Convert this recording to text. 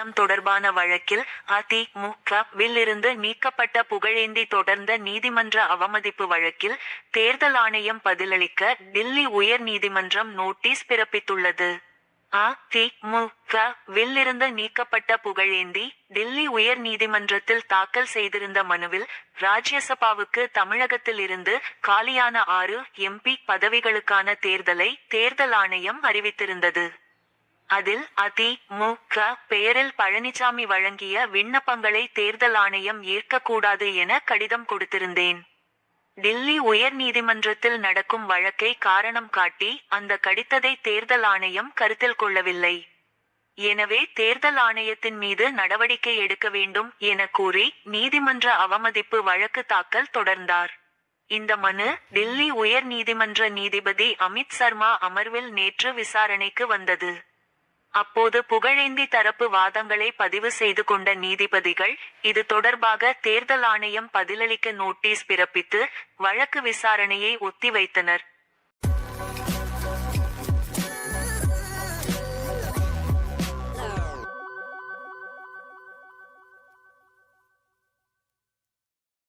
நம் தொடர்பான வழக்கில் அதிமுக-வில் இருந்து நீக்கப்பட்ட புகழேந்தி தொடர்ந்த நீதிமன்ற அவமதிப்பு வழக்கில் தேர்தல் ஆணையம் பதிலளிக்க டில்லி உயர் நீதிமன்றம் நோட்டீஸ் பிறப்பித்துள்ளது. அ.தி.மு.க.வில் இருந்து நீக்கப்பட்ட புகழேந்தி டில்லி உயர் நீதிமன்றத்தில் தாக்கல் செய்திருந்த மனுவில் ராஜ்யசபாவுக்கு தமிழகத்தில் இருந்து காலியான ஆறு எம்.பி. பதவிகளுக்கான தேர்தலை தேர்தல் ஆணையம் அறிவித்திருந்தது. அதில் அ.தி.மு.க. பெயரில் பழனிசாமி வழங்கிய விண்ணப்பங்களை தேர்தல் ஆணையம் ஏற்கக்கூடாது என கடிதம் கொடுத்திருந்தேன். டில்லி உயர் நீதிமன்றத்தில் நடக்கும் வழக்கை காரணம் காட்டி அந்த கடித்ததை தேர்தல் ஆணையம் கருத்தில் கொள்ளவில்லை. எனவே தேர்தல் ஆணையத்தின் மீது நடவடிக்கை எடுக்க வேண்டும் என கூறி நீதிமன்ற அவமதிப்பு வழக்கு தாக்கல் தொடர்ந்தார். இந்த மனு டில்லி உயர் நீதிமன்ற நீதிபதி அமித் சர்மா அமர்வில் நேற்று விசாரணைக்கு வந்தது. அப்போது புகழேந்தி தரப்பு வாதங்களை பதிவு செய்து கொண்ட நீதிபதிகள் இது தொடர்பாக தேர்தல் ஆணையம் பதிலளிக்க நோட்டீஸ் பிறப்பித்து வழக்கு விசாரணையை ஒத்தி வைத்தனர்.